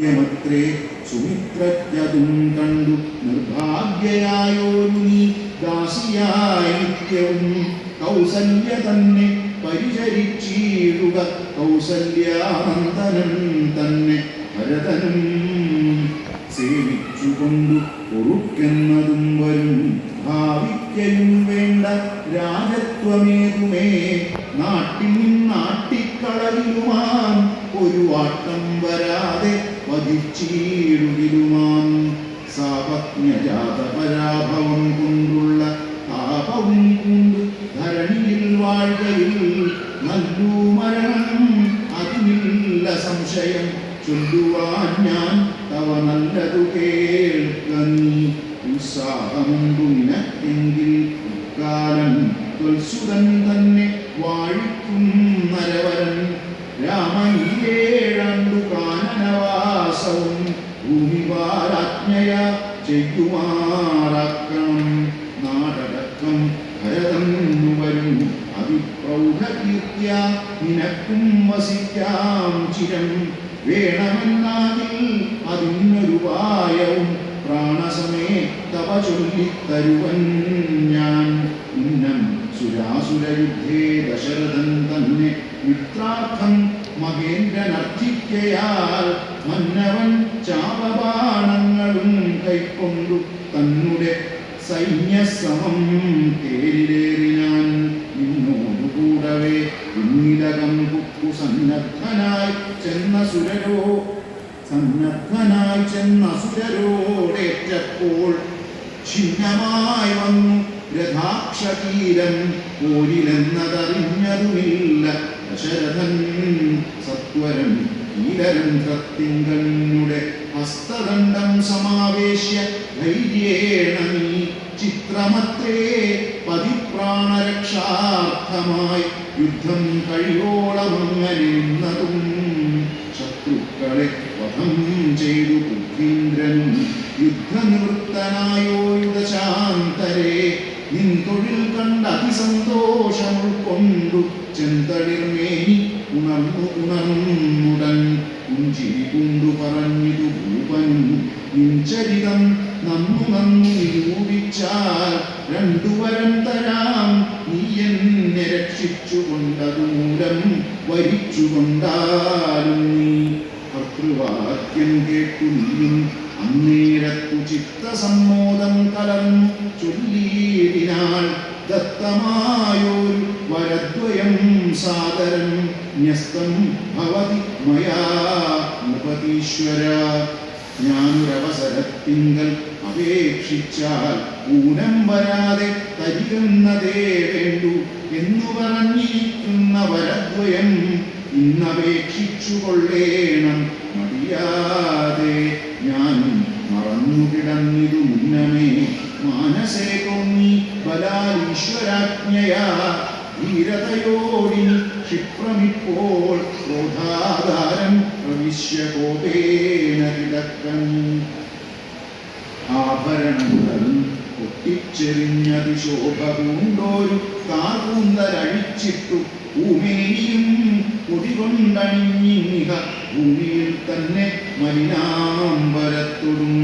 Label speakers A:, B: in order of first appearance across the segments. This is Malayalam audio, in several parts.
A: ത്രേ സുമിത്രജ്ഞതും കണ്ടു. നിർഭാഗ്യയായോരു ദാസിയായിത്യവും കൗസല്യ തന്നെ പരിചരിച്ചീടുക. കൗസല്യാന്തനം തന്നെ ഭരതനും സേവിച്ചുകൊണ്ടു പൊറുക്കെന്നതും വരും. ഭാവിക്കയും വേണ്ട രാജത്വമേതുമേ? നാട്ടിൽ നാട്ടിക്കളയിലുമാം ഒരു വാട്ടം വരാതെ വധിച്ചീടുകിലുമാം സാപജ്ഞജാത പരാഭവം കൊണ്ടുള്ള താപവും കൊണ്ട് ധരണിയിൽ വാഴ്കയിൽ നല്ലു മരണം അതിനില്ല സംശയം ചൊല്ലുവാൻ ഞാൻ കൈക്കൊണ്ടു തന്നുടെ സൈന്യസമം തേരിലേറിനാൻ നിന്നോടു കൂടവേ പിന്നിലകം കുക്കു സന്നദ്ധനായി ചെന്ന സുരരോ സന്നദ്ധനായി ചെന്ന സുരരോടേറ്റപ്പോൾ ഛിന്നമായി വന്നു. രഥാക്ഷതീരം പോരിലെന്നതറിഞ്ഞതുമില്ല. ദശരഥൻ സത്വരം കീലരന്ധ്രത്തിങ്കനുടെ ഹസ്തദണ്ഡം സമാവേശ്യ ധൈര്യേണ ചിത്രമത്രേ പതിപ്രാണരക്ഷാർത്ഥമായി യുദ്ധം കഴിയോളമങ്ങനെ നിന്നതും ശത്രുക്കളെ വധം ചെയ്തു ബുദ്ധീന്ദ്രൻ യുദ്ധനിവൃത്തനായോ ഊനം വരാതെ തരികുന്നതേ വേണ്ടു എന്നു പറഞ്ഞിരിക്കുന്ന വരദ്വയം ഇന്നപേക്ഷിച്ചു കൊള്ളേണം മടിയാതെ ഞാനും മറന്നു കിടന്നിതു മുന്നമേ മാനസേ തോന്നി ബലാലീശ്വരാജ്ഞയാ. ധീരതയോടിനി ക്ഷിപ്രമിപ്പോൾ ക്രോധാധാരം പ്രവിശ്യ കോപേന കിടക്കൻ. ആഭരണങ്ങളും പൊട്ടിച്ചെറിഞ്ഞതി ശോഭ പൂണ്ടോരു കാർകൂന്തലഴിച്ചിട്ടു ഭൂമേനിയും മുടികൊണ്ടണിഞ്ഞിഹ ഭൂമിയിൽ തന്നെ മലിനാമ്പരത്തൊടും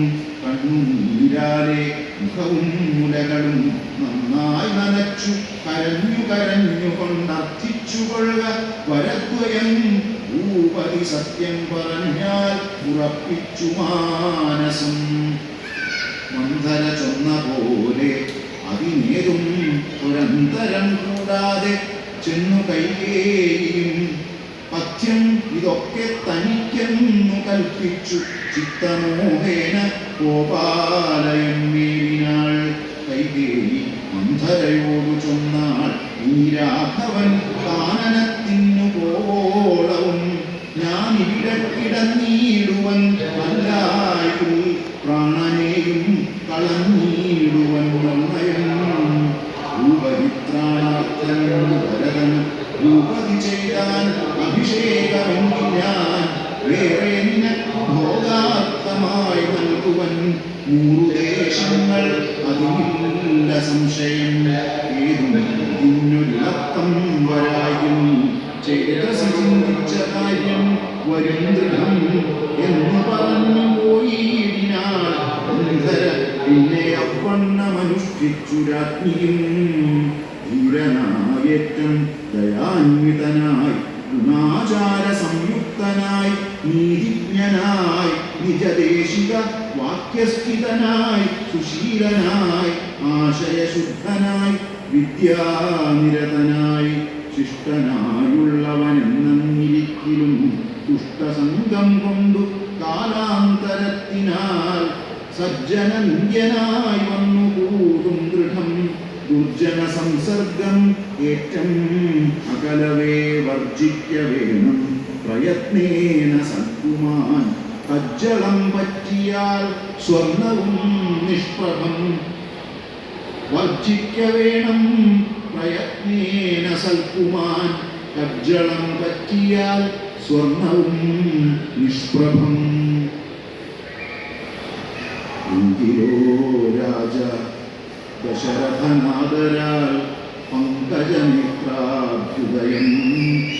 A: കണ്ണുനീരാലെ മുഖവും മുലകളും നന്നായി നനച്ചു കരഞ്ഞു കരഞ്ഞു കൊണ്ടർത്ഥിച്ചു കൊള്ളുക വരദ്വയം. ഭൂപതി സത്യം പറഞ്ഞാൽ ഉറപ്പിച്ചു മാനസം. മന്ധര ചെന്ന പോലെ. അതിനേതും പുരന്തരം കൂടാതെ ചെന്നു കയ്യേയും. പഥ്യം ഇതൊക്കെ തനിക്കെന്നു കൽപ്പിച്ചു ചിത്തമോഹേന ഗോപാലയം മേവിനാൾ കൈകേയി മന്ധരയോടു ചൊന്നാൾ രാഘവൻ കാനനത്തിനു പോളവും ഞാൻ ഇവിടെ കിടന്നീടുവൻ പ്രാണനെയും കളഞ്ഞിടുവൻ നിർണയം ഭൂപരിത്രാണാർത്ഥൻ ഭരതൻ ഭൂപതി ചെയ്താൻ അഭിഷേകമെങ്കിൽ ഞാൻ വേറെ നിനക്ക് ഭോഗാർത്ഥമായി നൽകുവൻ നൂറു ദേശങ്ങൾ അതിനില്ല സംശയം ഏതും ഇതിനൊരിളക്കം വരായും ചേതസി ചിന്തിച്ച കാര്യം വരും ദൃഢം വണ്ണമനുഷ്ഠിച്ചു രാജ്ഞിയും ദയാന്വിതനായി ഗുണാചാര സംയുക്തനായി നീതിജ്ഞനായി നിജദേശിക വാക്യസ്ഥിതനായി സുശീലനായി ആശയശുദ്ധനായി വിദ്യാനിരതനായി ശിഷ്ടനായുള്ളവനെന്നിരിക്കലും ദുഷ്ടസംഗം കൊണ്ടു കാലാന്തരത്തിനാൽ സജ്ജനന്യനായി വന്നു കൂടും ദൃഢം. ദുർജന സംസർഗം ഏറ്റം അകലവേ വർജിക്ക വേണം. പ്രയത്നേന സൽക്കുമാൻ കജ്ജളം പറ്റിയാൽ സ്വർണവും നിഷ്പ്രഭം. വർജിക്ക വേണം. പ്രയത്നേന സൽക്കുമാൻ കജ്ജളം പറ്റിയാൽ സ്വർണവും നിഷ്പ്രഭം. എങ്കിലോ രാജ ദശരഥനാദരാൽ പങ്കജമിത്രാഭ്യുദയം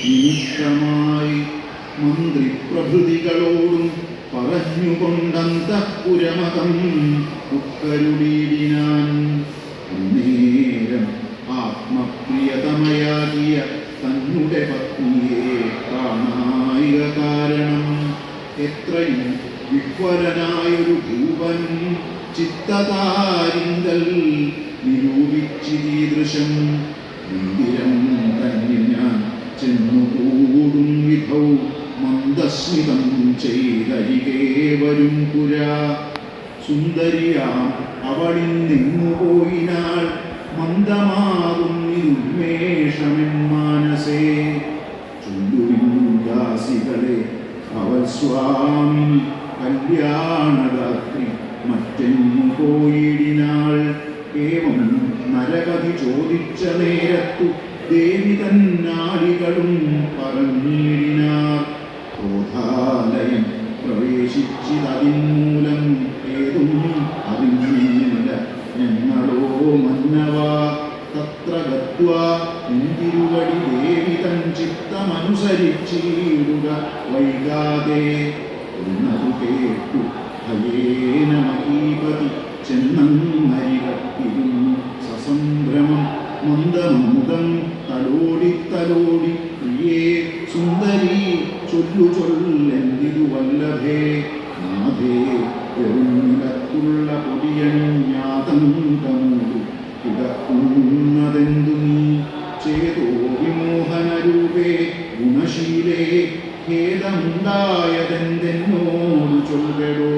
A: നിമിത്തമായി മന്ത്രിപ്രഭൃതികളോടും പറഞ്ഞുകൊണ്ടന്തഃപുരമകം ഉക്കരുടീടിനാൻ വിഹ്വരനായൊരു ഭൂപൻ ചിത്തതാരിന്തൽ നിരൂപിച്ചിരീദൃശം ഇന്ദിരം തന്നെ ഞാൻ ചെന്നുകൂടും വിധൗ. മന്ദസ്മിതം ചെയ്തരികേ വരും പുര. സുന്ദരിയാം അവളിൽ നിന്നുപോയിനാൾ മന്ദമാകും ഉന്മേഷമെൻ മാനസേ. ചൊല്ലുവിൻ ദാസികളെ അവൾ സ്വാമിനി കല്യാണരാത്രി മറ്റെന്നു പോയിടിനാൾ ഏവം നരകതി ചോദിച്ച നേരത്തു ദേവി തന്നാടികളും പറഞ്ഞിടിനാർ. ക്രോധാലയം പ്രവേശിച്ചിതതിന്മൂലം ഏതും അറിഞ്ഞില്ല ഞങ്ങളോ മന്നവ തത്ര ഗത്വാ ഇന്തിരുവടി ദേവി ചിത്തമനുസരിച്ചിടുക വൈകാതെ. ഭയേന മഹീപതി ചെന്നരികത്തിരുന്നു സസംഭ്രമം മന്ദമുദം തലോടി തലോടി പ്രിയേ സുന്ദരി ചൊല്ലു ചൊല്ലെന്തിരു വല്ലഭേ. നാഥേ പെരുന്നിലത്തുള്ള പൊടിയണിഞ്ഞാതം കമൂടു കിടക്കുന്നതെന്തു നീ? ചേതോ വിമോഹനരൂപേ ഗുണശീലേ ഖേദമുണ്ടായതെന്തെന്നോട് ചൊല്ലടോ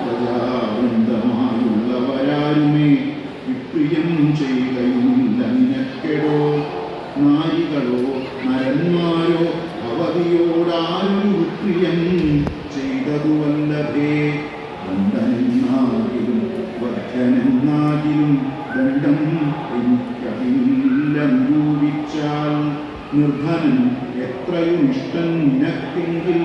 A: പ്രജാവൃന്ദമായുള്ളവരാരുമേ വിപ്രിയം ചെയ്യുകയുമില്ല നിനക്കെടോ. നരന്മാരോ ഭവതിയോടാരൊരു വിപ്രിയം ചെയ്തതു വല്ലഭേ ദണ്ഡനെന്നാകിലും വധ്യനെന്നാകിലും ദണ്ഡം എനിക്കറിയില്ല നിരൂപിച്ചാൽ എത്രയും ഇഷ്ടം നിനക്കെങ്കിൽ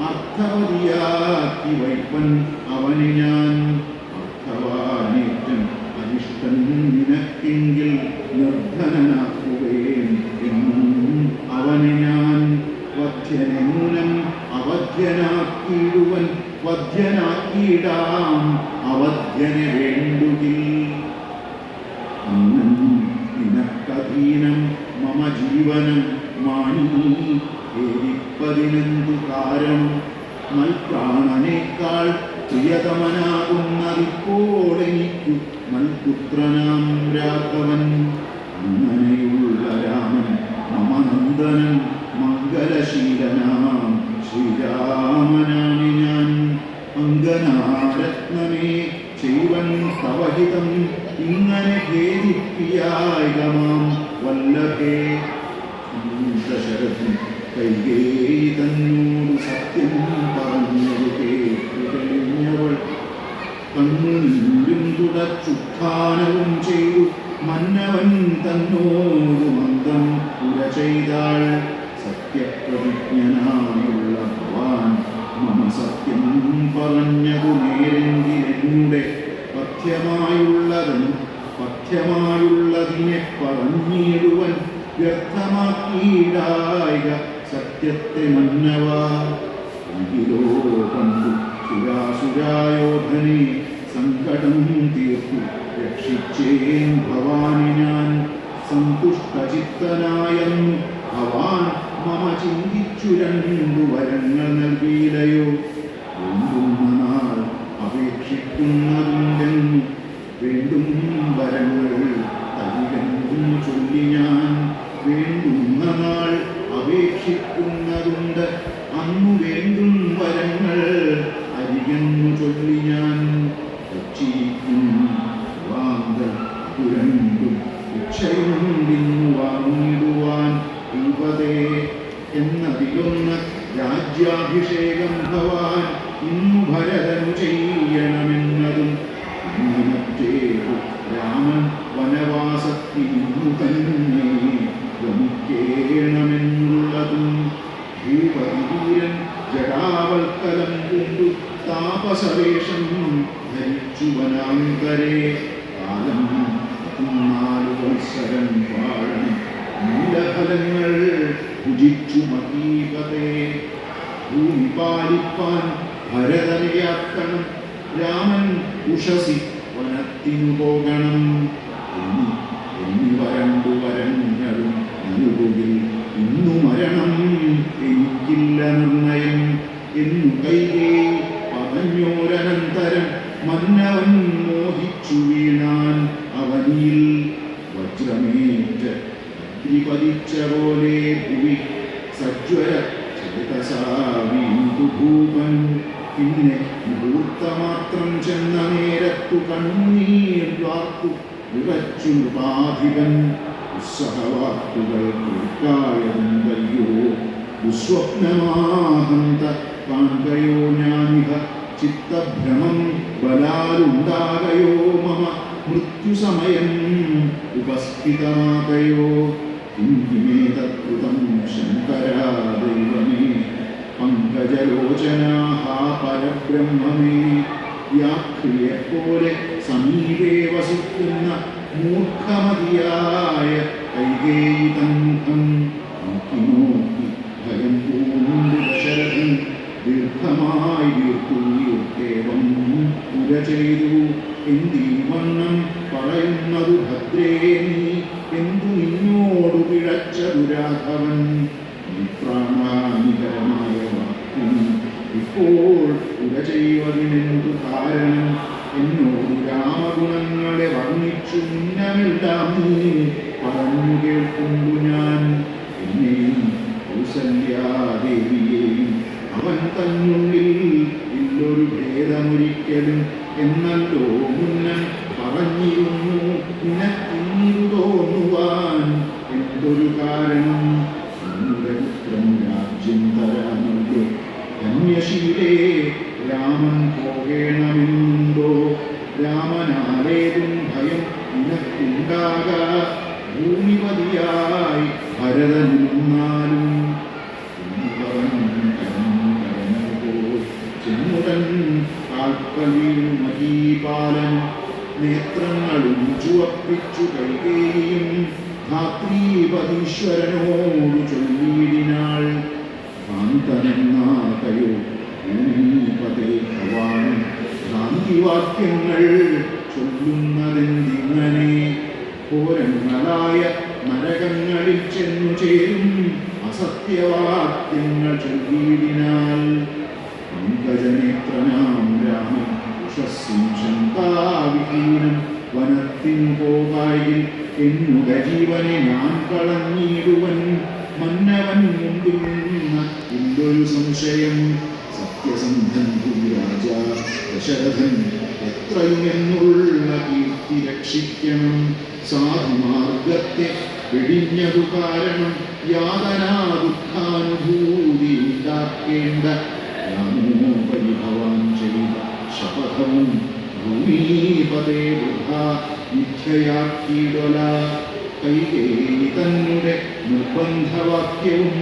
A: അർത്ഥവതിയാക്കി വൈപ്പൻ അവനെ ഞാൻ. അർത്ഥവാനേറ്റം അരിഷ്ടൻ നിനക്കെങ്കിൽ നിർധനനാക്കുകയും എന്നും അവനെ ഞാൻ. വധ്യനൂനം അവധ്യനാക്കിയിടുവൻ. വധ്യനാക്കിയിടാം. അവധ്യനെ അങ്കനാരത്നമേ ചെയ്വൻ തവഹിതം ഇങ്ങനെ ഖേദിപ്പിയായകമാം വല്ലഭേ. ദശരഥൻ കൈകേയി സത്യം പറഞ്ഞത് കേട്ടു കഴിഞ്ഞവൾ. തുടച്ചുത്ഥാനവും ചെയ്തു മന്നവൻ തന്നോട് മന്ദം പുര ചെയ്താൾ. സത്യപ്രതിജ്ഞനായുള്ള സത്യം പറഞ്ഞതു നേരെങ്കിലെന്നുടെ പഥ്യമായുള്ളതും പഥ്യമായുള്ളതിനെ പറഞ്ഞിടുവൻ വ്യർത്ഥമാക്കിയിടായിക സത്യത്തെ മന്നവാ എങ്കിലോ കണ്ടു സുരാസുരായോധനെ സങ്കടം തീർത്തു. രക്ഷിച്ചേൻ ഭവാനി ഞാൻ. സന്തുഷ്ടചിത്തനായെന്നു ഭവാൻ മമ ചിന്തിച്ചു രണ്ടു വരങ്ങൾ നൽകിയില്ലയോ വേണ്ടുന്ന നാൾ അപേക്ഷിക്കുന്നതുണ്ടെന്നു വേണ്ടും വരങ്ങൾ തരികെന്നും ചൊല്ലി ഞാൻ വേണ്ടുന്ന നാൾ അപേക്ഷിക്കുന്നതുണ്ട്. അന്നു വേണ്ടും വരങ്ങൾ അരികെന്നു ചൊല്ലി ഞാൻ എന്നതിലൊന്ന് രാജ്യാഭിഷേകം ഭവാൻ ഇന്നു ഭരതനു ചെയ്യണമെന്നതും അങ്ങനത്തേതു രാമൻ വനവാസത്തിനു തന്നെ ഗമിക്കേണമെന്നുള്ളതും ഭൂപതിവീരൻ ജടാവൽക്കലം കൊണ്ടു താപസവേഷം ധരിച്ചു വനാന്തരേ കാലം നാലു വത്സരം വാഴണം മൂലഫലങ്ങൾ ഭുജിച്ചു മഹീപതേ. ഭൂമി പാലിപ്പാൻ ഭരതനെയാക്കണം രാമൻ ഉഷസി വനത്തിനു പോകണം. എന്നീ എന്നിവ രണ്ടു വരങ്ങളും നൽകുകിൽ ഇന്നു മരണം എനിക്കില്ല നിർണയം. എന്നു കൈകേ പറഞ്ഞോരനന്തരം മന്നവൻ മോഹിച്ചു വീണാൻ അവനിൽ വജ്രമേറ്റ് അഗ്നിപതിച്ച പോലെ ഭുവി സജ്വര ചേതസാവീന്തു ഭൂപൻ പിന്നെ മുഹൂർത്തമാത്രം ചെന്ന നേരത്തു കണ്ണീർ വാർത്തു വിറച്ചു നൃപാധിപൻ ഉത്സഹവാക്കുകൾ കേൾക്കായതയ്യോ ദുസ്വപ്നമാഹന്ത കാൺകയോ ഞാനിഹ ചിത്തഭ്രമം ബലാലുണ്ടാകയോ മമ. മൃത്യുസമയം ഉപസ്ഥിതമാകയോ കിന്തിമേതത്കൃതം ശങ്കരാ ദൈവമേ പങ്കജലോചനാഹ പരബ്രഹ്മമേ. വ്യാഖ്രിയെപ്പോലെ സമീപേ വസിക്കുന്ന മൂർഖമതിയായ നോക്കി ഭയം പൂണ്ട് ദശരഥൻ. ദീർഘമായി വീർത്തുയർത്തേവം പുര ചെയ്തു. വണ്ണം പറയുന്നതു ഭദ്രേ നീ? പിഴച്ചതു രാഘവൻ വാക്യം ഇപ്പോൾ പുര ചെയ്യുവതിനെന്തു കാരണം? എന്നോട് രാമഗുണങ്ങളെ വർണിച്ചു മുന്നമെല്ലാം നീ പറഞ്ഞു കേൾക്കുന്നു ഞാൻ. എന്നെയും കൗസല്യാദേവിയെയും അവൻ തന്നുള്ളിൽ ഇല്ലൊരു ഭേദമൊരിക്കലും എന്നല്ലോ മുന്നൻ പറഞ്ഞിരുന്നു. നിനക്കിന്നു ചെന്നു ചേരും അസത്യവാക്യങ്ങൾ ചൊല്ലിയിടിനാൽ പങ്കജനേത്രനാം രാമൻ ഉഷസ്സും ശന്താവിഹീനം വനത്തിൻ പോകായിൽ എന്നുടെ ജീവനെ ഞാൻ കളഞ്ഞിടുവൻ. മന്നവൻ മുമ്പിൽ നിന്ന എന്തൊരു സംശയം സത്യസന്ധൻ രാജ ദശരഥൻ എത്രയും എന്നുള്ള കീർത്തി രക്ഷിക്കണം. സാധുമാർഗത്തെ വെടിഞ്ഞതു കാരണം യാതനാ ദുഃഖാനുഭൂതി ഉണ്ടാക്കേണ്ട ഭവാൻ ചെയ്ത ശപഥവും ഭൂമിപതേ വൃഥ മിഥ്യയാക്കിയിടല കൈകേയി തന്നെ നിർബന്ധവാക്യവും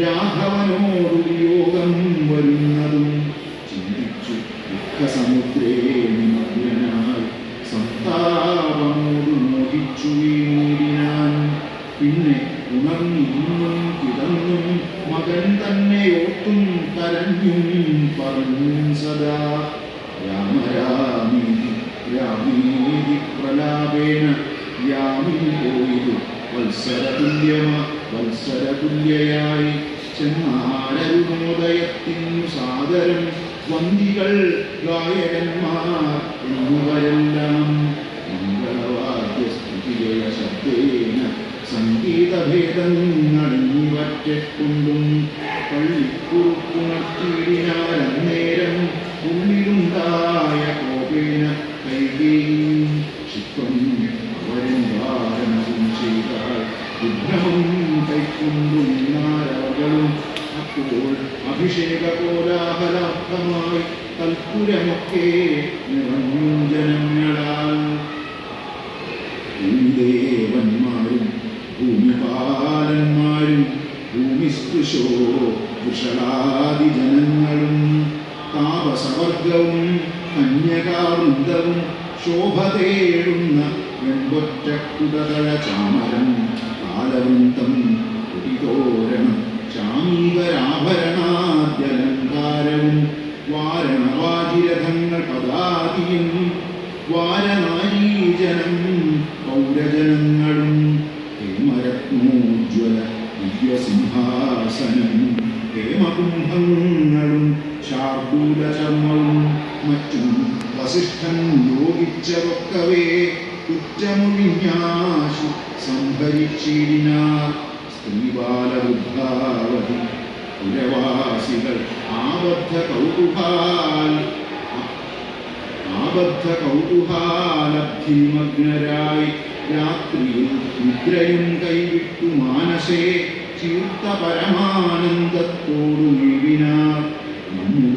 A: രാഘവനോട് വിയോഗം വരുന്നതും ചിന്തിച്ചു ദുഃഖസമുദ്രേ പിന്നെ ഉണർന്നിന്നും കിടന്നും മകൻ തന്നെ ഓർത്തും കരഞ്ഞും പറഞ്ഞും സദാ രാമരാമി രാമീതി പ്രലാപേന യാമിൽ പോയിരു വത്സരതുല്യമ വത്സരതുല്യയായി ചെന്നാരരുണോദയത്തിനു സാദരം വന്ദികൾ ഗായകന്മാർ എന്നിവരെല്ലാം മംഗളവാദ്യസ്തുതിജയ ശബ്ദേന സംഗീതഭേദങ്ങളിവറ്റെക്കൊണ്ടും പള്ളിക്കുറുക്കുണർത്തിയിടിനാലന്നേരം ഉള്ളിലുണ്ടായ കോപേന കൈകേയും ക്ഷിപ്രം അവരും ധാരണവും ചെയ്താൽ വിഭ്രമം കൈക്കൊണ്ടും നിന്നാരവകളും അപ്പോൾ അഭിഷേക കോലാഹലാർത്ഥമായി തൽപ്പുരമൊക്കെ നിറഞ്ഞു ജനങ്ങളാൽ. ഭൂദേവന്മാരും ഭൂമിസ്പൃശോ വൃഷളാദി ജനങ്ങളും താപസവർഗവും കന്യകാവൃന്ദവും ശോഭ തേടുന്ന വെമ്പൊറ്റക്കുടതള ചാമരം കാലവൃന്ദം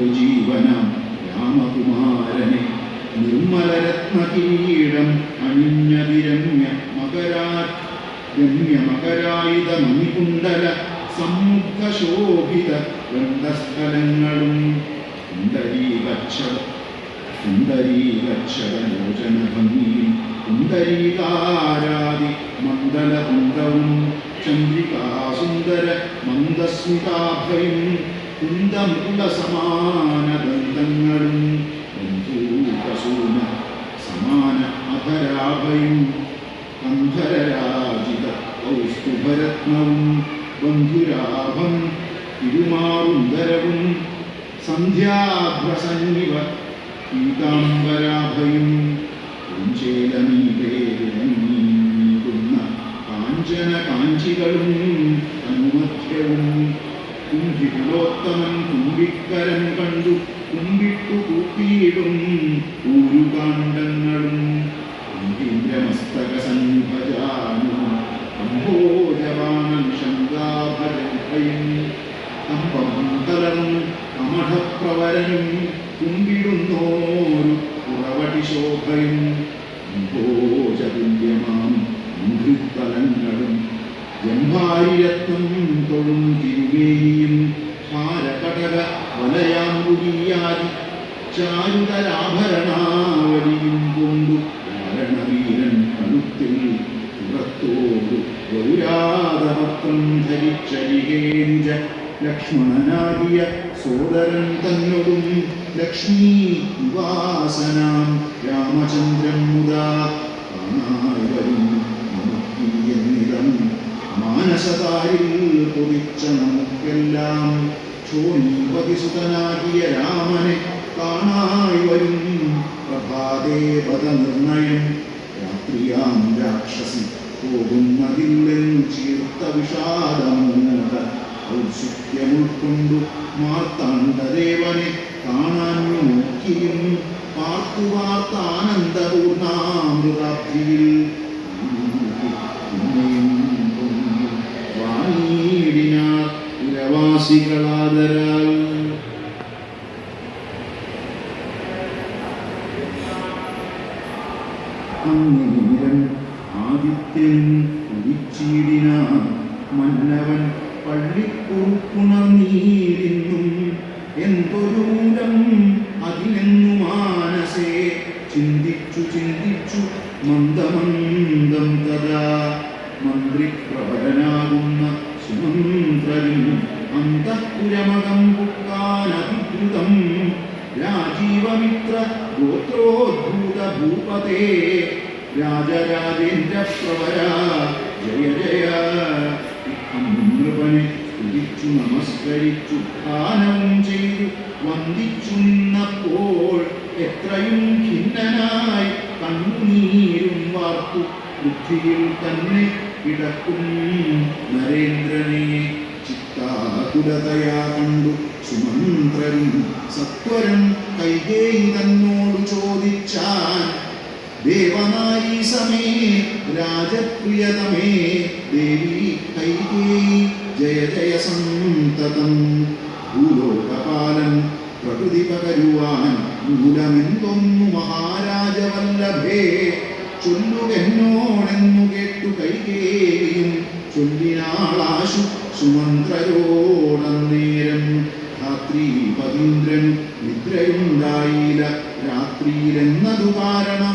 A: ജീവനം രാമകുമാരനെ നിർമ്മലരത്ന കിരീടം അണിഞ്ഞതിരമ്യ മകരാ രമ്യ മകരായുധ മണികുണ്ടല സമ്മുഖ ശോഭിത വൃന്ദസ്ഥലങ്ങളും കുണ്ടരീകക്ഷ കുണ്ടരീകക്ഷരലോചന ഭംഗിയും കുണ്ടരീകാരാദി മണ്ഡലകുണ്ടവും ചന്ദ്രികാസുന്ദര മന്ദസ്മിതാഭയും കുന്തമുകുല സമാനദന്തങ്ങളും ബന്ധൂകസൂന സമാന അധരാഭയും കന്ധരരാജിത കൗസ്തുഭരത്നവും ബന്ധുരാഭം തിരുമാറുന്തരവും സന്ധ്യാഭ്രസന്നിവ പീതാംബരാഭയും കാഞ്ചന കാഞ്ചികളും അനുമധ്യവും കുംഭികുലോത്തമൻ കുംഭിക്കരം കണ്ടു. കുമ്പിട്ടു കൂട്ടിയിടും ഊരുകാണ്ടങ്ങളും പുറവടി ശോഭയും ഭോജതുല്യമാം തൊഴും തിരുമേനിയും വലയാമ്പുരിയാതി ചാരുതരാഭരണാവലിയും കൊണ്ടു മരണവീരൻ കഴുത്തിൽ പുറത്തോടു ഗൗരാതപത്രം ധരിച്ചരികേഞ്ച ലക്ഷ്മണനാകിയ സോദരൻ തന്നോടും ലക്ഷ്മീ നിവാസനാം രാമചന്ദ്രൻ മുതാ കാണായി വരും നമുക്കിയെന്നിതം മാനസതാരിൽ കൊതിച്ച നമുക്കെല്ലാം ക്ഷോണീപതിസുതനാകിയ രാമനെ കാണായി വരും പ്രഭാതേ പദനിർണയം രാത്രിയാം രാക്ഷസി പോകുന്നതില്ലെന്നു ചീർത്ത വിഷാദമൂത ഔത്സുഖ്യമുൾക്കൊണ്ടു മാർത്താണ്ഡദേവനെ കാണാൻ നോക്കിയും പാർത്തു ആനന്ദപൂർണാമൃതാബ്ധിയിൽ വാണിയിടിനാർ ഇരവാസികളാദരാൽ രാജരാജേന്ദ്ര പ്രവര ജയ ജയ. നൃപനെ സ്തുതിച്ചു നമസ്കരിച്ചു ദാനവും ചെയ്തു വന്ദിച്ചുന്നപ്പോൾ എത്രയും ഖിന്നനായി കണ്ണുനീരും വാർത്തു ബുദ്ധിയിൽ തന്നെ കിടക്കും നരേന്ദ്രനെ. ചിത്താകുലതയാ കണ്ടു സുമന്ത്രരും സത്വരം കൈകേയി തന്നോട് ചോദിച്ചാൻ ദേവനായി സമേ രാജപ്രിയതമേ ദേവി കൈകേയി ജയ ജയ സന്തതം. ഭൂലോകപാലം പ്രകൃതി പകരുവാൻ മൂലമെന്തൊന്നു മഹാരാജവല്ലഭേ? ചൊല്ലുകെന്നോടെന്നു കേട്ടു കൈകേയും ചൊല്ലിനാളാശു സുമന്ത്രയോടന്നേരം രാത്രി പതീന്ദ്രൻ നിദ്രയുണ്ടായില്ല രാത്രിയിലെന്നതു കാരണമാകയാൽ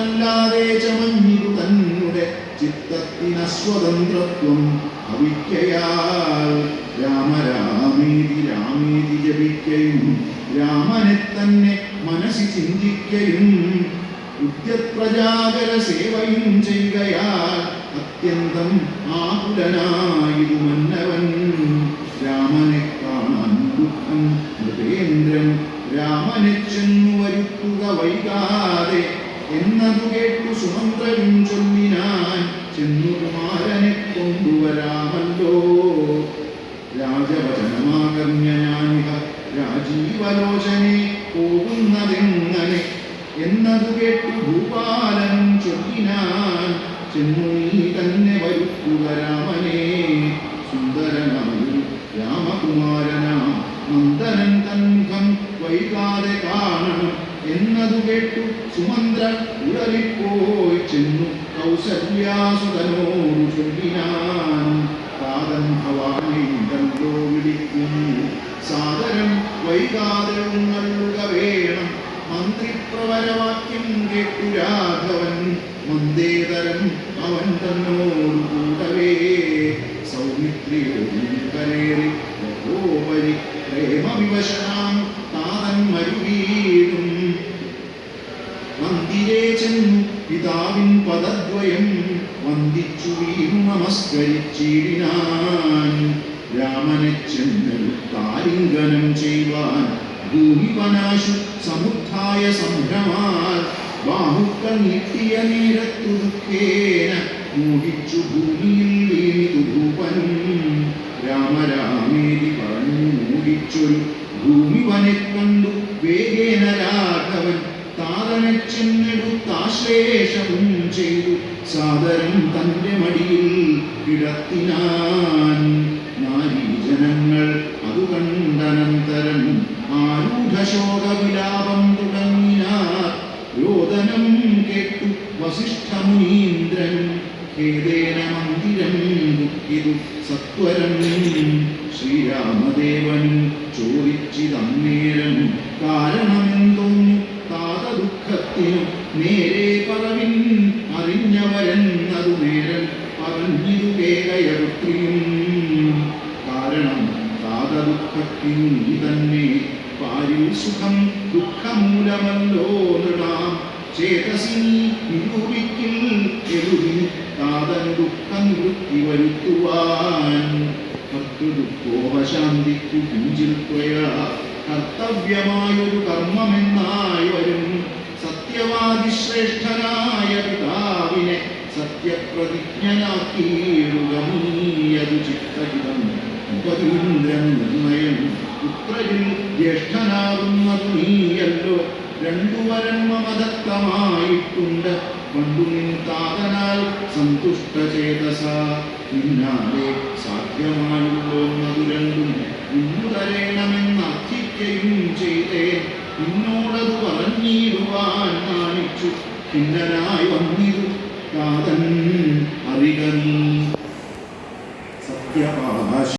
A: സ്വസ്ഥനല്ലാതെ ചമഞ്ഞിരു തന്നെ ചിത്തത്തിനസ്വതന്ത്രത്വം അതു രോദനം വസിഷ്ഠമുനീന്ദ്രൻ ശ്രീരാമദേവനും കർത്തൃദുഃഖോപശാന്തിക്കു കിഞ്ചിൽ ത്വയാ കർത്തവ്യമായൊരു കർമ്മമെന്നായി വരും സത്യവാദി ശ്രേഷ്ഠനായ പിതാവിനെ സത്യപ്രതിജ്ഞനാക്കിയിടുക നീയതു ചിത്തഹിതം ഉപതീന്ദ്രൻ നിർണയം. പുത്രരിൽ ജ്യേഷ്ഠനാകുന്നതു നീയല്ലോ. രണ്ടു വരന്മദത്തമായിട്ടുണ്ട് പണ്ടു നിൻ താതനാൽ സന്തുഷ്ടചേതസ. പിന്നാലെ സത്യമല്ലൊന്നു രണ്ടും ഇന്നു തരേണമെന്ന് അർത്ഥിക്കുകയും ചെയ്തേ. ഇന്നോടത് പറഞ്ഞിടുവാൻ കാണിച്ചു. ഖിന്നനായി വന്നിരു കാതൻ അറികൻ സത്യഭാഷ